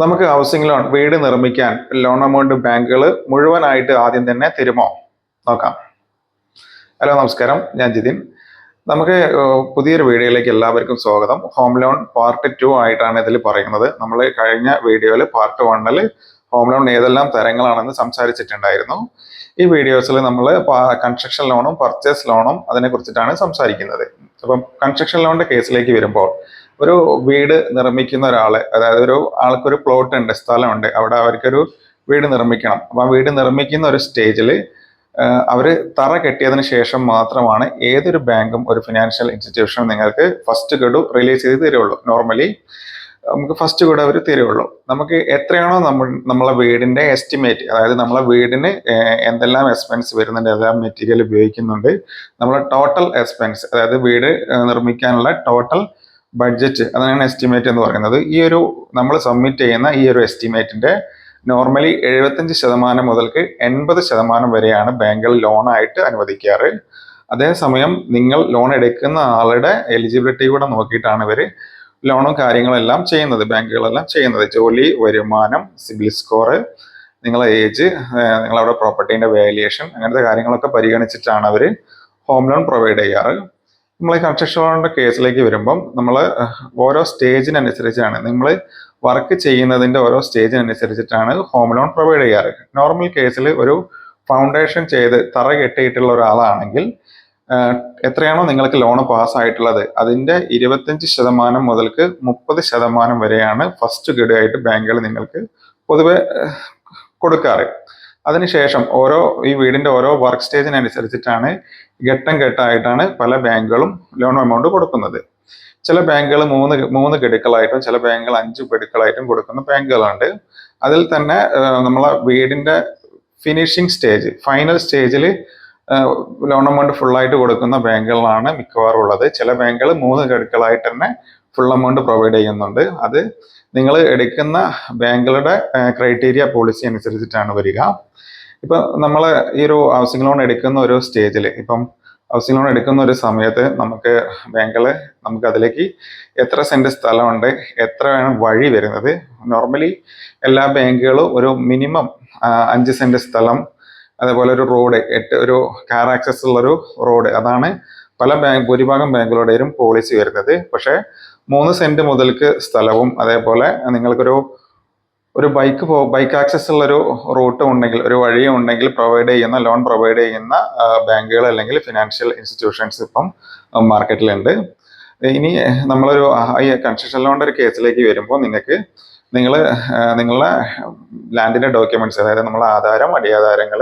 നമുക്ക് housing loan വീട് നിർമ്മിക്കാൻ ലോൺ എമൗണ്ട് ബാങ്കുകൾ മുഴുവനായിട്ട് ആദ്യം തന്നെ തരുമോ? നോക്കാം. ഹലോ നമസ്കാരം. ഞാൻ ജിതിൻ. നമുക്ക് പുതിയൊരു വീഡിയോയിലേക്ക് എല്ലാവർക്കും സ്വാഗതം. ഹോം ലോൺ പാർട്ട് ടു ആയിട്ടാണ് ഇതിൽ പറയുന്നത്. നമ്മൾ കഴിഞ്ഞ വീഡിയോയിൽ പാർട്ട് വണ്ണിൽ ഹോം ലോൺ ഏതെല്ലാം തരങ്ങളാണെന്ന് സംസാരിച്ചിട്ടുണ്ടായിരുന്നു. ഈ വീഡിയോസിൽ നമ്മൾ കൺസ്ട്രക്ഷൻ ലോണും പർച്ചേസ് ലോണും അതിനെ കുറിച്ചിട്ടാണ് സംസാരിക്കുന്നത്. അപ്പം കൺസ്ട്രക്ഷൻ ലോണിന്റെ കേസിലേക്ക് വരുമ്പോൾ ഒരു വീട് നിർമ്മിക്കുന്ന ഒരാളെ അതായത് ഒരു ആൾക്കൊരു പ്ലോട്ട് ഉണ്ട് സ്ഥലമുണ്ട് അവിടെ അവർക്കൊരു വീട് നിർമ്മിക്കണം. അപ്പൊ ആ വീട് നിർമ്മിക്കുന്ന ഒരു സ്റ്റേജിൽ അവർ തറ കെട്ടിയതിന് ശേഷം മാത്രമാണ് ഏതൊരു ബാങ്കും ഒരു ഫിനാൻഷ്യൽ ഇൻസ്റ്റിറ്റ്യൂഷനും നിങ്ങൾക്ക് ഫസ്റ്റ് ഗഡു റിലീസ് ചെയ്ത് തരുള്ളൂ. നോർമലി നമുക്ക് ഫസ്റ്റ് ഗഡു അവർ തരുള്ളൂ. നമുക്ക് എത്രയാണോ നമ്മൾ നമ്മളെ വീടിന്റെ എസ്റ്റിമേറ്റ് അതായത് നമ്മളെ വീടിന് എന്തെല്ലാം എക്സ്പെൻസ് വരുന്നുണ്ട് എല്ലാം മെറ്റീരിയൽ ഉപയോഗിക്കുന്നുണ്ട് നമ്മളെ ടോട്ടൽ എക്സ്പെൻസ് അതായത് വീട് നിർമ്മിക്കാനുള്ള ടോട്ടൽ ബഡ്ജറ്റ് അതാണ് എസ്റ്റിമേറ്റ് എന്ന് പറയുന്നത്. ഈ ഒരു നമ്മൾ സബ്മിറ്റ് ചെയ്യുന്ന ഈ ഒരു എസ്റ്റിമേറ്റിന്റെ നോർമലി എഴുപത്തഞ്ച് ശതമാനം മുതൽക്ക് എൺപത് ശതമാനം വരെയാണ് ബാങ്കുകൾ ലോണായിട്ട് അനുവദിക്കാറ്. അതേസമയം നിങ്ങൾ ലോൺ എടുക്കുന്ന ആളുടെ എലിജിബിലിറ്റി കൂടെ നോക്കിയിട്ടാണ് ഇവർ ലോണും കാര്യങ്ങളെല്ലാം ചെയ്യുന്നത് ബാങ്കുകളെല്ലാം ചെയ്യുന്നത്. ജോലി വരുമാനം സിബിൽ സ്കോർ നിങ്ങളെ ഏജ് നിങ്ങളവിടെ പ്രോപ്പർട്ടീന്റെ വാല്യുവേഷൻ അങ്ങനത്തെ കാര്യങ്ങളൊക്കെ പരിഗണിച്ചിട്ടാണ് അവർ ഹോം ലോൺ പ്രൊവൈഡ് ചെയ്യാറ്. നമ്മൾ ഈ കൺസ്ട്രക്ഷൻ ലോണിന്റെ കേസിലേക്ക് വരുമ്പം നമ്മൾ ഓരോ സ്റ്റേജിനനുസരിച്ചാണ്. നമ്മൾ വർക്ക് ചെയ്യുന്നതിന്റെ ഓരോ സ്റ്റേജിനനുസരിച്ചിട്ടാണ് ഹോം ലോൺ പ്രൊവൈഡ് ചെയ്യാറ്. നോർമൽ കേസിൽ ഒരു ഫൗണ്ടേഷൻ ചെയ്ത് തറ കെട്ടിയിട്ടുള്ള ഒരാളാണെങ്കിൽ എത്രയാണോ നിങ്ങൾക്ക് ലോൺ പാസ്സായിട്ടുള്ളത് അതിന്റെ ഇരുപത്തഞ്ച് ശതമാനം മുതൽക്ക് മുപ്പത് ശതമാനം വരെയാണ് ഫസ്റ്റ് ഗഡായിട്ട് ബാങ്കുകൾ നിങ്ങൾക്ക് പൊതുവെ കൊടുക്കാറ്. അതിനുശേഷം ഓരോ ഈ വീടിന്റെ ഓരോ വർക്ക് സ്റ്റേജിനനുസരിച്ചിട്ടാണ് ഘട്ടം ഘട്ടമായിട്ടാണ് പല ബാങ്കുകളും ലോൺ എമൗണ്ട് കൊടുക്കുന്നത്. ചില ബാങ്കുകൾ മൂന്ന് മൂന്ന് ഗഡുക്കളായിട്ടും ചില ബാങ്കുകൾ അഞ്ച് ഗഡുക്കളായിട്ടും കൊടുക്കുന്ന ബാങ്കുകളുണ്ട്. അതിൽ തന്നെ നമ്മളെ വീടിന്റെ ഫിനിഷിംഗ് സ്റ്റേജ് ഫൈനൽ സ്റ്റേജിൽ ലോൺ എമൗണ്ട് ഫുള്ളായിട്ട് കൊടുക്കുന്ന ബാങ്കുകളാണ് മിക്കവാറും ഉള്ളത്. ചില ബാങ്കുകൾ മൂന്ന് ഗഡുക്കളായിട്ട് തന്നെ ഫുൾ എമൗണ്ട് പ്രൊവൈഡ് ചെയ്യുന്നുണ്ട്. അത് നിങ്ങൾ എടുക്കുന്ന ബാങ്കുകളുടെ ക്രൈറ്റീരിയ പോളിസി അനുസരിച്ചിട്ടാണ് വരിക. ഇപ്പം നമ്മൾ ഈ ഒരു ഹൗസിംഗ് ലോൺ എടുക്കുന്ന ഒരു സ്റ്റേജിൽ ഇപ്പം ഹൗസിംഗ് ലോൺ എടുക്കുന്ന ഒരു സമയത്ത് നമുക്ക് ബാങ്കുകൾ നമുക്ക് അതിലേക്ക് എത്ര സെന്റ് സ്ഥലമുണ്ട് എത്രയാണ് വഴി വരുന്നത്. നോർമലി എല്ലാ ബാങ്കുകളും ഒരു മിനിമം അഞ്ച് സെന്റ് സ്ഥലം അതേപോലെ ഒരു റോഡ് എട്ട് ഒരു കാർ ആക്സസ് ഉള്ളൊരു റോഡ് അതാണ് പല ബാങ്ക് ഭൂരിഭാഗം ബാങ്കുകളുടെയും പോളിസി വരുന്നത്. പക്ഷേ മൂന്ന് സെന്റ് മുതൽക്ക് സ്ഥലവും അതേപോലെ നിങ്ങൾക്കൊരു ഒരു ബൈക്ക് പോ ബൈക്ക് ആക്സസ് ഉള്ള ഒരു റൂട്ടും ഉണ്ടെങ്കിൽ ഒരു വഴിയും ഉണ്ടെങ്കിൽ പ്രൊവൈഡ് ചെയ്യുന്ന ലോൺ പ്രൊവൈഡ് ചെയ്യുന്ന ബാങ്കുകൾ അല്ലെങ്കിൽ ഫിനാൻഷ്യൽ ഇൻസ്റ്റിറ്റ്യൂഷൻസ് ഇപ്പം മാർക്കറ്റിലുണ്ട് ഇനി നമ്മളൊരു ഈ കൺസ്ട്രക്ഷൻ ലോണിന്റെ ഒരു കേസിലേക്ക് വരുമ്പോൾ നിങ്ങൾക്ക് നിങ്ങൾ നിങ്ങളുടെ ലാൻഡിന്റെ ഡോക്യുമെന്റ്സ് അതായത് നമ്മളെ ആധാരം അടിയാധാരങ്ങൾ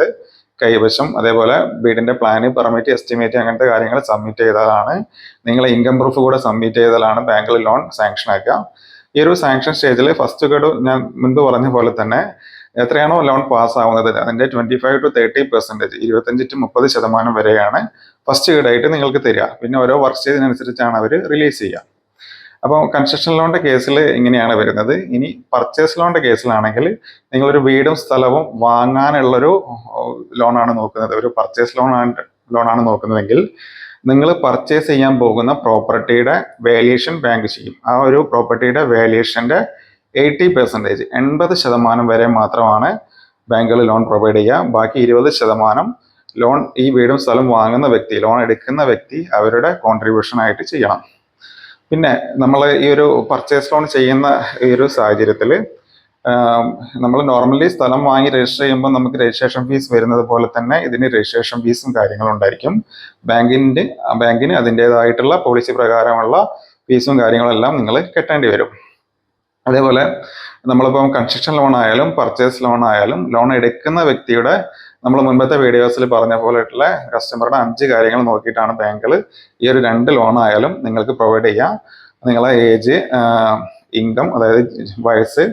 കൈവശം. അതേപോലെ വീടിന്റെ പ്ലാന് പെർമിറ്റ് എസ്റ്റിമേറ്റ് അങ്ങനത്തെ കാര്യങ്ങൾ സബ്മിറ്റ് ചെയ്താലാണ് നിങ്ങൾ ഇൻകം പ്രൂഫ് കൂടെ സബ്മിറ്റ് ചെയ്താലാണ് ബാങ്കിൽ ലോൺ സാങ്ഷൻ ആക്കുക. ഈ ഒരു സാങ്ഷൻ സ്റ്റേജിൽ ഫസ്റ്റ് ഗഡു ഞാൻ മുൻപ് പറഞ്ഞ പോലെ തന്നെ എത്രയാണോ ലോൺ പാസ് ആവുന്നത് അതിന്റെ twenty five to thirty percentage ഇരുപത്തഞ്ച് ടു മുപ്പത് ശതമാനം വരെയാണ് ഫസ്റ്റ് ഗഡായിട്ട് നിങ്ങൾക്ക് തരിക. പിന്നെ ഓരോ വർക്ക് സ്റ്റേജിനനുസരിച്ചാണ് അവർ റിലീസ് ചെയ്യുക. അപ്പോൾ കൺസ്ട്രക്ഷൻ ലോണിന്റെ കേസിൽ ഇങ്ങനെയാണ് വരുന്നത്. ഇനി പർച്ചേസ് ലോണിന്റെ കേസിലാണെങ്കിൽ നിങ്ങളൊരു വീടും സ്ഥലവും വാങ്ങാനുള്ളൊരു ലോണാണ് നോക്കുന്നത്. ഒരു പർച്ചേസ് ലോൺ ലോണാണ് നോക്കുന്നതെങ്കിൽ നിങ്ങൾ പർച്ചേസ് ചെയ്യാൻ പോകുന്ന പ്രോപ്പർട്ടിയുടെ വാല്യുവേഷൻ ബാങ്ക് ചെയ്യും. ആ ഒരു പ്രോപ്പർട്ടിയുടെ വാല്യുവേഷന്റെ എയ്റ്റി പെർസെന്റേജ് എൺപത് ശതമാനം വരെ മാത്രമാണ് ബാങ്കുകൾ ലോൺ പ്രൊവൈഡ് ചെയ്യുക. ബാക്കി ഇരുപത് ശതമാനം ലോൺ ഈ വീടും സ്ഥലം വാങ്ങുന്ന വ്യക്തി ലോൺ എടുക്കുന്ന വ്യക്തി അവരുടെ കോൺട്രിബ്യൂഷൻ ആയിട്ട് ചെയ്യണം. പിന്നെ നമ്മൾ ഈ ഒരു പർച്ചേസ് ലോൺ ചെയ്യുന്ന ഈ ഒരു സാഹചര്യത്തിൽ നമ്മൾ നോർമലി സ്ഥലം വാങ്ങി രജിസ്റ്റർ ചെയ്യുമ്പോൾ നമുക്ക് രജിസ്ട്രേഷൻ ഫീസ് വരുന്നത് പോലെ തന്നെ ഇതിന് രജിസ്ട്രേഷൻ ഫീസും കാര്യങ്ങളും ഉണ്ടായിരിക്കും. ബാങ്കിന്റെ ബാങ്കിന് അതിന്റെതായിട്ടുള്ള പോളിസി പ്രകാരമുള്ള ഫീസും കാര്യങ്ങളെല്ലാം നിങ്ങൾ കെട്ടേണ്ടി വരും. അതേപോലെ നമ്മളിപ്പം കൺസ്ട്രക്ഷൻ ലോൺ ആയാലും പർച്ചേസ് ലോൺ ആയാലും ലോൺ എടുക്കുന്ന വ്യക്തിയുടെ നമ്മൾ മുൻപത്തെ വീഡിയോസിൽ പറഞ്ഞ പോലെയുള്ള കസ്റ്റമറുടെ അഞ്ച് കാര്യങ്ങൾ നോക്കിയിട്ടാണ് ബാങ്കിൽ ഈ ഒരു രണ്ട് ലോൺ ആയാലും നിങ്ങൾക്ക് പ്രൊവൈഡ് ചെയ്യാം. നിങ്ങളെ ഏജ് ഇൻകം അതായത് വയസ്സ്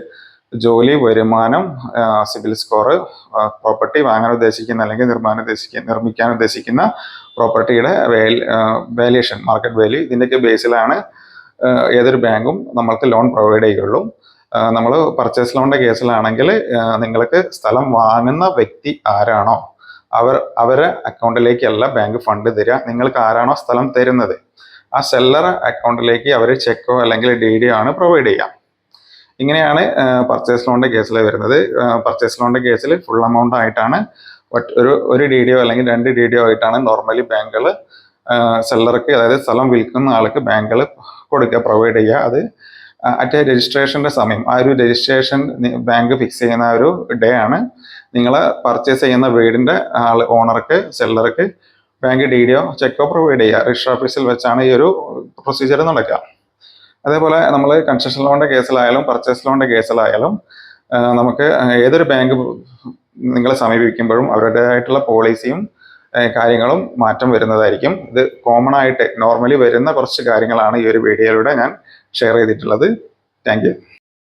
ജോലി വരുമാനം സിവിൽ സ്കോർ പ്രോപ്പർട്ടി വാങ്ങാൻ ഉദ്ദേശിക്കുന്ന അല്ലെങ്കിൽ നിർമ്മാണം ഉദ്ദേശിക്കുന്ന നിർമ്മിക്കാൻ ഉദ്ദേശിക്കുന്ന പ്രോപ്പർട്ടിയുടെ വാല്യുവേഷൻ മാർക്കറ്റ് വാല്യൂ ഇതിന്റെയൊക്കെ ബേസിലാണ് ഏതൊരു ബാങ്കും നമ്മൾക്ക് ലോൺ പ്രൊവൈഡ് ചെയ്യുള്ളൂ നമ്മൾ പർച്ചേസ് ലോണിന്റെ കേസിലാണെങ്കിൽ നിങ്ങൾക്ക് സ്ഥലം വാങ്ങുന്ന വ്യക്തി ആരാണോ അവർ അവരെ അക്കൗണ്ടിലേക്കല്ല ബാങ്ക് ഫണ്ട് തരിക. നിങ്ങൾക്ക് ആരാണോ സ്ഥലം തരുന്നത് ആ സെല്ലർ അക്കൗണ്ടിലേക്ക് അവർ ചെക്കോ അല്ലെങ്കിൽ ഡി ഡി ആണ് പ്രൊവൈഡ് ചെയ്യുക. ഇങ്ങനെയാണ് പർച്ചേസ് ലോണിന്റെ കേസിൽ വരുന്നത്. പർച്ചേസ് ലോണിന്റെ കേസിൽ ഫുൾ എമൗണ്ട് ആയിട്ടാണ് ഒരു ഒരു ഡി ഡി ഒ അല്ലെങ്കിൽ രണ്ട് ഡി ഡി ഒ ആയിട്ടാണ് നോർമലി ബാങ്കുകൾ സെല്ലർക്ക് അതായത് സ്ഥലം വിൽക്കുന്ന ആൾക്ക് ബാങ്കുകൾ കൊടുക്കുക പ്രൊവൈഡ് ചെയ്യുക. അത് അറ്റ് രജിസ്ട്രേഷന്റെ സമയം. ആ ഒരു രജിസ്ട്രേഷൻ ബാങ്ക് ഫിക്സ് ചെയ്യുന്ന ഒരു ഡേ ആണ്. നിങ്ങൾ പർച്ചേസ് ചെയ്യുന്ന വീടിന്റെ ആൾ ഓണർക്ക് സെല്ലർക്ക് ബാങ്ക് ഡി ഡി ഒ ചെക്കോ പ്രൊവൈഡ് ചെയ്യുക. രജിസ്റ്റർ ഓഫീസിൽ വെച്ചാണ് ഈ ഒരു പ്രൊസീജിയർ നടക്കുക. അതേപോലെ നമ്മൾ കൺസ്ട്രക്ഷൻ ലോണിന്റെ കേസിലായാലും പർച്ചേസ് ലോണിന്റെ കേസിലായാലും നമുക്ക് ഏതൊരു ബാങ്ക് നിങ്ങളെ സമീപിക്കുമ്പോഴും അവരുടേതായിട്ടുള്ള പോളിസിയും കാര്യങ്ങളും മാറ്റം വരുന്നതായിരിക്കും. ഇത് കോമൺ ആയിട്ട് നോർമലി വരുന്ന കുറച്ച് കാര്യങ്ങളാണ് ഈ ഒരു വീഡിയോയിലൂടെ ഞാൻ ഷെയർ ചെയ്തിട്ടുള്ളത്. താങ്ക്